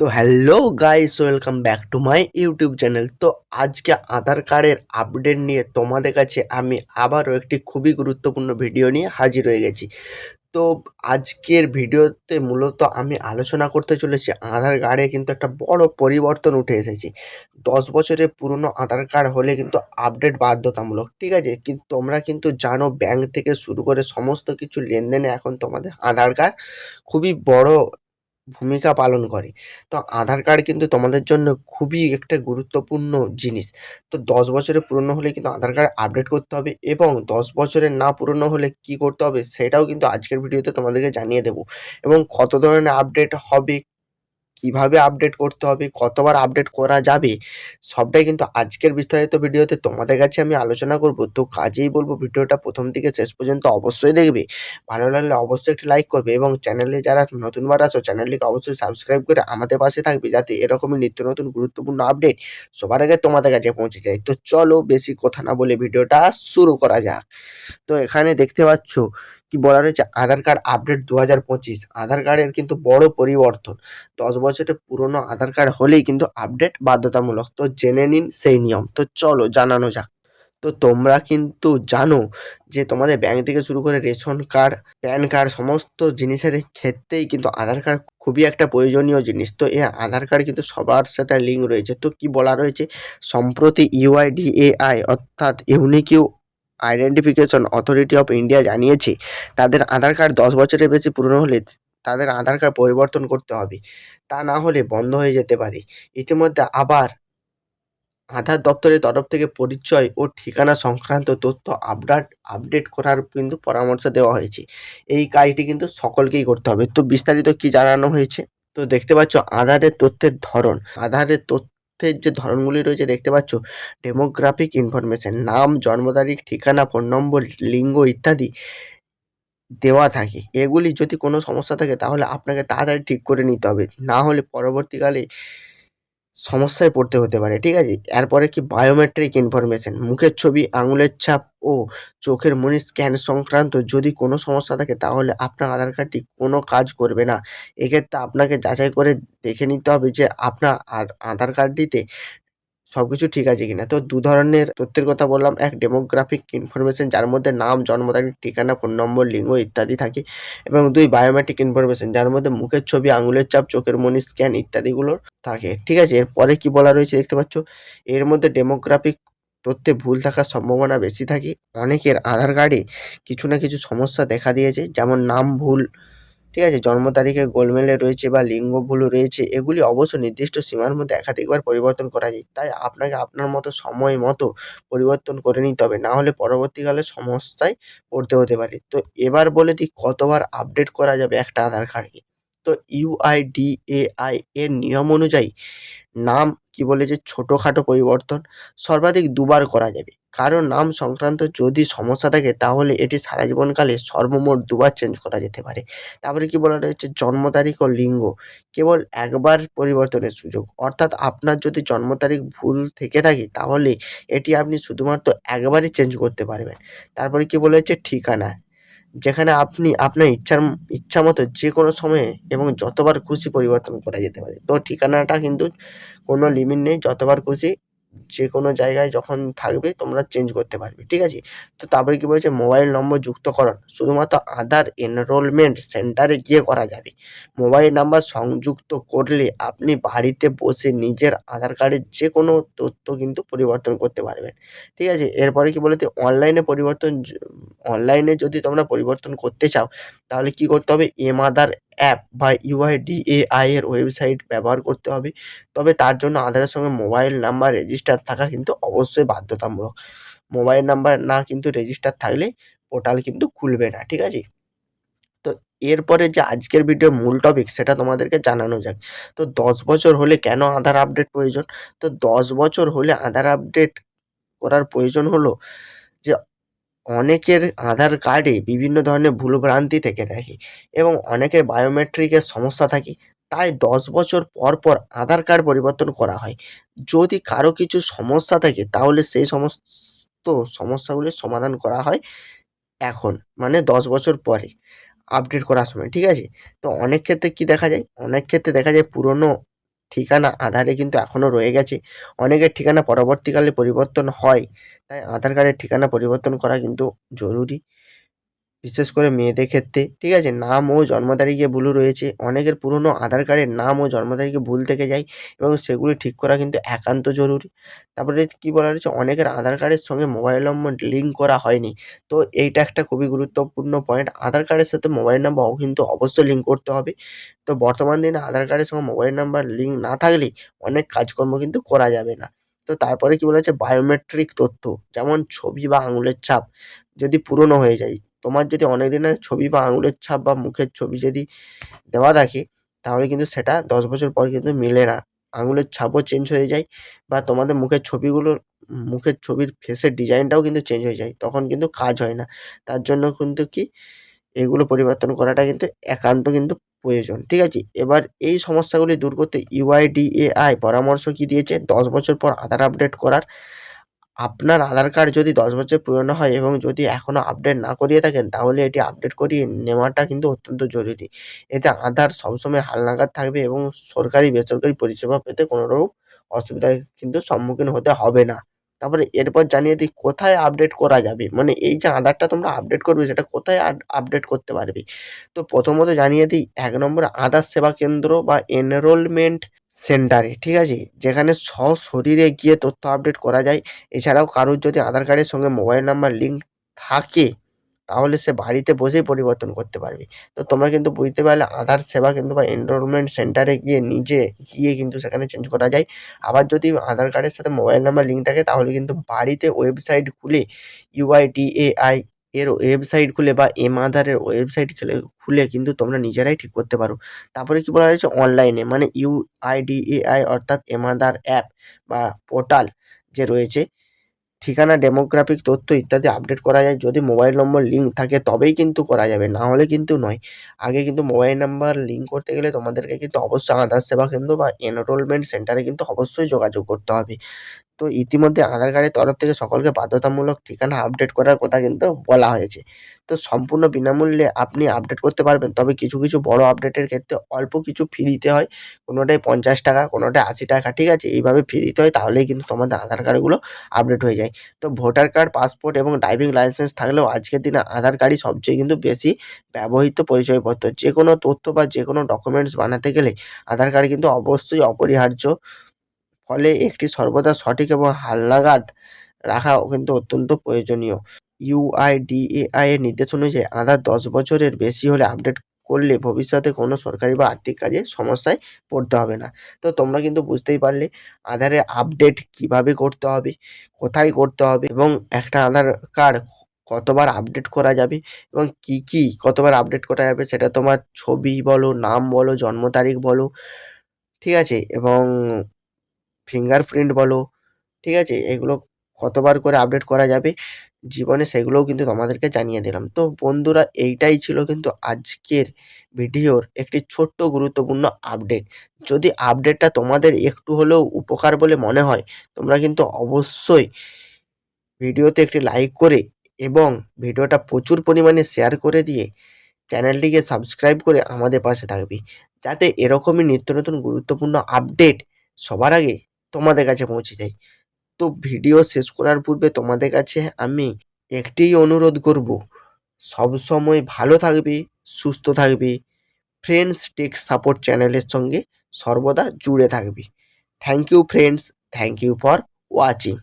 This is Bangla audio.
তো hello guys, welcome back to my YouTube channel. তো আজকে আধার কার্ডের আপডেট নিয়ে তোমাদের কাছে আমি আবারও একটি খুবই গুরুত্বপূর্ণ ভিডিও নিয়ে হাজির হয়ে গেছি। তো আজকের ভিডিওতে মূলত আমি আলোচনা করতে চলেছি, আধার কার্ডে কিন্তু একটা বড় পরিবর্তন উঠে এসেছে। দশ বছরের পুরনো আধার কার্ড হলে কিন্তু আপডেট বাধ্যতামূলক, ঠিক আছে? কিন্তু তোমরা কিন্তু জানো ব্যাংক থেকে শুরু করে সমস্ত কিছু লেনদেনে এখন তোমাদের আধার কার্ড খুবই বড় ভূমিকা পালন করে। তো আধার কার্ড কিন্তু তোমাদের জন্য খুবই একটা গুরুত্বপূর্ণ জিনিস। তো দশ বছরে পুরনো হলে কিন্তু আধার কার্ড আপডেট করতে হবে এবং দশ বছরের না পুরনো হলে কি করতে হবে সেটাও কিন্তু আজকের ভিডিওতে তোমাদেরকে জানিয়ে দেবো। এবং কত ধরনের আপডেট হবে কীভাবে আপডেট করতে হবে, কতবার আপডেট করা যাবে, সবটাই কিন্তু আজকের বিস্তারিত ভিডিওতে তোমাদের কাছে আমি আলোচনা করব। তো কাজেই বলব ভিডিওটা প্রথম থেকে শেষ পর্যন্ত অবশ্যই দেখবে। ভালো লাগলে অবশ্যই একটি লাইক করবে এবং চ্যানেলে যারা নতুনবার আসো চ্যানেলটিকে অবশ্যই সাবস্ক্রাইব করে আমাদের পাশে থাকবে যাতে এরকমই নিত্য নতুন গুরুত্বপূর্ণ আপডেট সবার আগে তোমাদের কাছে পৌঁছে যায়। তো চলো বেশি কথা না বলে ভিডিওটা শুরু করা যাক। তো এখানে দেখতে পাচ্ছ কি বলা রয়েছে আধার কার্ড আপডেট দু হাজার পঁচিশ আধার কার্ডের কিন্তু বড় পরিবর্তন। দশ বছরের পুরনো আধার কার্ড হলেই কিন্তু আপডেট বাধ্যতামূলক। তো জেনে নিন সেই নিয়ম। তো চলো জানানো যাক। তো তোমরা কিন্তু জানো যে তোমাদের ব্যাংক থেকে শুরু করে রেশন কার্ড প্যান কার্ড সমস্ত জিনিসের ক্ষেত্রেই কিন্তু আধার কার্ড খুবই একটা প্রয়োজনীয় জিনিস। তো এই আধার কার্ড কিন্তু সবার সাথে লিঙ্ক রয়েছে। তো কি বলা রয়েছে? সম্প্রতি ইউআইডিএআই অর্থাৎ unique identification authority of India জানিয়েছে, তাদের আধার কার্ড দশ বছরের বেশি পুরনো হলে তাদের আধার কার্ড পরিবর্তন করতে হবে, তা না হলে বন্ধ হয়ে যেতে পারে। ইতিমধ্যে আবার আধার দপ্তরের তরফ থেকে পরিচয় ও ঠিকানা সংক্রান্ত তথ্য আপডেট আপডেট করার কিন্তু পরামর্শ দেওয়া হয়েছে। এই কাজটি কিন্তু সকলকেই করতে হবে। তো বিস্তারিত কি জানানো হয়েছে? তো দেখতে পাচ্ছ, আধারের তথ্যের ধরন। আধারের তথ্যের যে ধরনগুলি রয়েছে দেখতে পাচ্ছ ডেমোগ্রাফিক ইনফরমেশন নাম, জন্ম তারিখ, ঠিকানা ফোন নম্বর লিঙ্গ ইত্যাদি দেওয়া থাকে। এগুলি যদি কোনো সমস্যা থাকে তাহলে আপনাকে তাড়াতাড়ি ঠিক করে নিতে হবে। না হলে পরবর্তীকালে সমস্যায় পড়তে হতে পারে, ঠিক আছে? এরপরে কি বায়োমেট্রিক ইনফরমেশন মুখের ছবি, আঙুলের ছাপ ও চোখের মনি স্ক্যান সংক্রান্ত যদি কোনো সমস্যা থাকে তাহলে আপনার আধার কার্ডটি কোনো কাজ করবে না। এক্ষেত্রে আপনাকে যাচাই করে দেখে নিতে হবে যে আপনার আধার কার্ডটিতে সব কিছু ঠিক আছে কিনা? তো দু ধরনের তথ্যের কথা বললাম। এক ডেমোগ্রাফিক ইনফরমেশন যার মধ্যে নাম, জন্ম তারিখ, ঠিকানা ফোন নম্বর লিঙ্গ ইত্যাদি থাকে। এবং দুই বায়োমেট্রিক ইনফরমেশন যার মধ্যে মুখের ছবি, আঙুলের চাপ, চোখের মনি স্ক্যান ইত্যাদিগুলো থাকে। ঠিক আছে? এরপরে কি বলা রয়েছে দেখতে পাচ্ছ? এর মধ্যে ডেমোগ্রাফিক তথ্যে ভুল থাকার সম্ভাবনা বেশি থাকে। অনেকের আধার কার্ডে কিছু না কিছু সমস্যা দেখা দিয়েছে। যেমন নাম ভুল ঠিক আছে? জন্ম তারিখে গোলমেলে রয়েছে বা লিঙ্গ ভুল রয়েছে, এগুলি অবশ্য নির্দিষ্ট সীমার মধ্যে একাধিকবার পরিবর্তন করা যায়। তাই আপনাকে আপনার মতো সময় মতো পরিবর্তন করে নিতে হবে, না হলে পরবর্তীকালে সমস্যায় পড়তে হতে পারে। তো এবার বলে দিই, কতবার আপডেট করা যাবে একটা আধার কার্ডকে? তো ইউআইডিএআই এর নিয়ম অনুযায়ী নাম কি বলেছে ছোটোখাটো পরিবর্তন সর্বাধিক দুবার করা যাবে। কারণ নাম সংক্রান্ত যদি সমস্যা থাকে তাহলে এটি সারা জীবনকালে সর্বমোট দুবার চেঞ্জ করা যেতে পারে। তারপরে কি বলা রয়েছে? জন্ম তারিখ ও লিঙ্গ। কেবল একবার পরিবর্তনের সুযোগ। অর্থাৎ আপনার যদি জন্ম তারিখ ভুল থেকে থাকে তাহলে এটি আপনি শুধুমাত্র একবারই চেঞ্জ করতে পারবেন। তারপরে কি বলেছে ঠিকানা। যেখানে আপনি আপনার ইচ্ছার ইচ্ছা মতো যে কোনো সময়ে এবং যতবার খুশি পরিবর্তন করা যেতে পারে। তো ঠিকানাটা কিন্তু কোনো লিমিট নেই। যতবার খুশি যে কোনো জায়গায় যখন থাকবে, তোমরা চেঞ্জ করতে পারবে, ঠিক আছে? তো তারপরে কী বলছে? মোবাইল নম্বর যুক্তকরণ, শুধুমাত্র আধার এনরোলমেন্ট সেন্টারে গিয়ে করা যাবে। মোবাইল নাম্বার সংযুক্ত করলে আপনি বাড়িতে বসে নিজের আধার কার্ডের যে কোনো তথ্য কিন্তু পরিবর্তন করতে পারবেন, ঠিক আছে? এরপরে কি বলতে অনলাইনে পরিবর্তন অনলাইনে যদি তোমরা পরিবর্তন করতে চাও, তাহলে কি করতে হবে? এম আধার অ্যাপ বা ইউআইডিএআই এর ওয়েবসাইট ব্যবহার করতে হবে। তবে তার জন্য আধারের সঙ্গে মোবাইল নাম্বার রেজিস্টার থাকা কিন্তু অবশ্যই বাধ্যতামূলক। মোবাইল নাম্বার না কিন্তু রেজিস্টার থাকলে পোর্টাল কিন্তু খুলবে না, ঠিক আছে? তো এরপরে যে আজকের ভিডিও মূল টপিক সেটা তোমাদেরকে জানানো যাক। তো দশ বছর হলে কেন আধার আপডেট প্রয়োজন? তো দশ বছর হলে আধার আপডেট করার প্রয়োজন হলো যে অনেকের আধার কার্ডে বিভিন্ন ধরনের ভুলভ্রান্তি থেকে থাকে এবং অনেকের বায়োমেট্রিকের সমস্যা থাকে। তাই দশ বছর পর পর আধার কার্ড পরিবর্তন করা হয়। যদি কারও কিছু সমস্যা থাকে, তাহলে সেই সমস্ত সমস্যাগুলির সমাধান করা হয় এখন মানে দশ বছর পরে আপডেট করার সময়, ঠিক আছে? তো অনেক ক্ষেত্রে কি দেখা যায়? অনেক ক্ষেত্রে দেখা যায় পুরনো ঠিকানা আধারে কিন্তু এখনও রয়ে গেছে। অনেকের ঠিকানা পরবর্তীকালে পরিবর্তন হয়, তাই আধার কার্ডের ঠিকানা পরিবর্তন করা কিন্তু জরুরি। বিশেষ করে মেয়েদের ক্ষেত্রে, ঠিক আছে? নাম ও জন্ম তারিখে ভুলও রয়েছে। অনেকের পুরনো আধার কার্ডের নাম ও জন্ম তারিখে ভুল থেকে যায় এবং সেগুলি ঠিক করা কিন্তু একান্ত জরুরি। তারপরে কি বলা রয়েছে অনেকের আধার কার্ডের সঙ্গে মোবাইল নম্বর লিঙ্ক করা হয়নি। তো এইটা একটা খুবই গুরুত্বপূর্ণ পয়েন্ট আধার কার্ডের সাথে মোবাইল নাম্বারও কিন্তু অবশ্যই লিঙ্ক করতে হবে। তো বর্তমান দিনে আধার কার্ডের সঙ্গে মোবাইল নাম্বার লিঙ্ক না থাকলে অনেক কাজকর্ম কিন্তু করা যাবে না। তো তারপরে কি বলা হচ্ছে বায়োমেট্রিক তথ্য, যেমন ছবি বা আঙুলের ছাপ যদি পুরনো হয়ে যায়। তোমার যদি অনেক দিনের ছবি বা আঙুলের ছাপ বা মুখের ছবি যদি দেওয়া থাকে, তাহলে কিন্তু সেটা দশ বছর পর কিন্তু মেলে না। আঙুলের ছাপও চেঞ্জ হয়ে যায় বা তোমাদের মুখের ছবিগুলোর মুখের ছবির ফেসের ডিজাইনটাও কিন্তু চেঞ্জ হয়ে যায়, তখন কিন্তু কাজ হয় না। তার জন্য কিন্তু কি, এগুলো পরিবর্তন করাটা কিন্তু একান্ত কিন্তু প্রয়োজন, ঠিক আছে? এবার এই সমস্যাগুলি দূর করতে ইউআইডিএআই পরামর্শ কি দিয়েছে? দশ বছর পর আধার আপডেট করার আপনার আধার কার্ড যদি দশ বছর পুরনো হয় এবং যদি এখনও আপডেট না করিয়ে থাকেন, তাহলে এটি আপডেট করিয়ে নেওয়াটা কিন্তু অত্যন্ত জরুরি। এতে আধার সবসময় হালনাগাদ থাকবে এবং সরকারি, বেসরকারি পরিষেবা পেতে কোনোরকম অসুবিধার কিন্তু সম্মুখীন হতে হবে না। তারপরে এরপর জানিয়ে দিই, কোথায় আপডেট করা যাবে? মানে এই যে আধারটা তোমরা আপডেট করবে, সেটা কোথায় আপডেট করতে পারবে? তো প্রথমত জানিয়ে দিই, এক নম্বরে আধার সেবা কেন্দ্র বা এনরোলমেন্ট সেন্টারে, ঠিক আছে? যেখানে সশরীরে গিয়ে তথ্য আপডেট করা যায়। এছাড়াও কারোর যদি আধার কার্ডের সঙ্গে মোবাইল নাম্বার লিঙ্ক থাকে, তাহলে সে বাড়িতে বসেই পরিবর্তন করতে পারবে। তো তোমরা কিন্তু বুঝতে পারলে আধার সেবা কিন্তু বা এনরোলমেন্ট সেন্টারে গিয়ে নিজে গিয়ে কিন্তু সেখানে চেঞ্জ করা যায়। আবার যদি আধার কার্ডের সাথে মোবাইল নাম্বার লিঙ্ক থাকে, তাহলে কিন্তু বাড়িতে ওয়েবসাইট খুলে ইউআইডিএআই এর ওয়েবসাইট খুলে বা এম আধারের ওয়েবসাইট খুলে খুলে কিন্তু তোমরা নিজেরাই ঠিক করতে পারো। তারপরে কি বলা হয়েছে? অনলাইনে মানে ইউ ইউআইডিএআই অর্থাৎ এম আধার অ্যাপ বা পোর্টাল যে রয়েছে, ঠিকানা ডেমোগ্রাফিক তথ্য ইত্যাদি আপডেট করা যায়। যদি মোবাইল নম্বর লিঙ্ক থাকে তবেই কিন্তু করা যাবে, না হলে কিন্তু নয়। আগে কিন্তু মোবাইল নাম্বার লিঙ্ক করতে গেলে তোমাদেরকে কিন্তু অবশ্যই আধার সেবা কেন্দ্র বা এনরোলমেন্ট সেন্টারে কিন্তু অবশ্যই যোগাযোগ করতে হবে। তো ইতিমধ্যে আধার কার্ডের তরফ থেকে সকলকে বাধ্যতামূলক ঠিকানা আপডেট করার কথা কিন্তু বলা হয়েছে। তো সম্পূর্ণ বিনামূল্যে আপনি আপডেট করতে পারবেন, তবে কিছু কিছু বড় আপডেটের ক্ষেত্রে অল্প কিছু ফি দিতে হয়। কোনোটায় পঞ্চাশ টাকা, কোনোটায় আশি টাকা, ঠিক আছে? এইভাবে ফি দিতে হয়, তাহলেই কিন্তু তোমাদের আধার কার্ডগুলো আপডেট হয়ে যায়। তো ভোটার কার্ড পাসপোর্ট এবং ড্রাইভিং লাইসেন্স থাকলেও আজকের দিনে আধার কার্ডই সবচেয়ে কিন্তু বেশি ব্যবহৃত পরিচয়পত্র। যে কোনো তথ্য বা যে কোনো ডকুমেন্টস বানাতে গেলে আধার কার্ড কিন্তু অবশ্যই অপরিহার্য। ফলে একটি সর্বদা সঠিক এবং হালনাগাদ রাখা কিন্তু অত্যন্ত প্রয়োজনীয়। ইউআইডিএআই এর নির্দেশ অনুযায়ী আধার দশ বছরের বেশি হলে আপডেট করলে ভবিষ্যতে কোনো সরকারি বা আর্থিক কাজে সমস্যায় পড়তে হবে না। তো তোমরা কিন্তু বুঝতেই পারলে আধারে আপডেট কীভাবে করতে হবে, কোথায় করতে হবে এবং একটা আধার কার্ড কতবার আপডেট করা যাবে এবং কি কি কতবার আপডেট করা যাবে সেটা তোমার ছবি বলো, নাম বলো, জন্ম তারিখ বলো, ঠিক আছে? এবং ফিঙ্গারপ্রিন্ট বলো, ঠিক আছে? এগুলো কতবার করে আপডেট করা যাবে? জীবনে সেগুলোও কিন্তু তোমাদেরকে জানিয়ে দিলাম। তো বন্ধুরা, এইটাই ছিল কিন্তু আজকের ভিডিওর একটি ছোট্ট গুরুত্বপূর্ণ আপডেট যদি আপডেটটা তোমাদের একটু হলেও উপকার বলে মনে হয়, তোমরা কিন্তু অবশ্যই ভিডিওতে একটি লাইক করে এবং ভিডিওটা প্রচুর পরিমাণে শেয়ার করে দিয়ে চ্যানেলটিকে সাবস্ক্রাইব করে আমাদের পাশে থাকবে। যাতে এরকমই নিত্য নতুন গুরুত্বপূর্ণ আপডেট সবার আগে তোমাদের কাছে পৌঁছে যায় তো ভিডিও শেষ করার পূর্বে তোমাদের কাছে আমি একটিই অনুরোধ করব সবসময় ভালো থাকবে, সুস্থ থাকবে ফ্রেন্ডস টেক সাপোর্ট চ্যানেলের সঙ্গে সর্বদা জুড়ে থাকবে। Thank you friends thank you for watching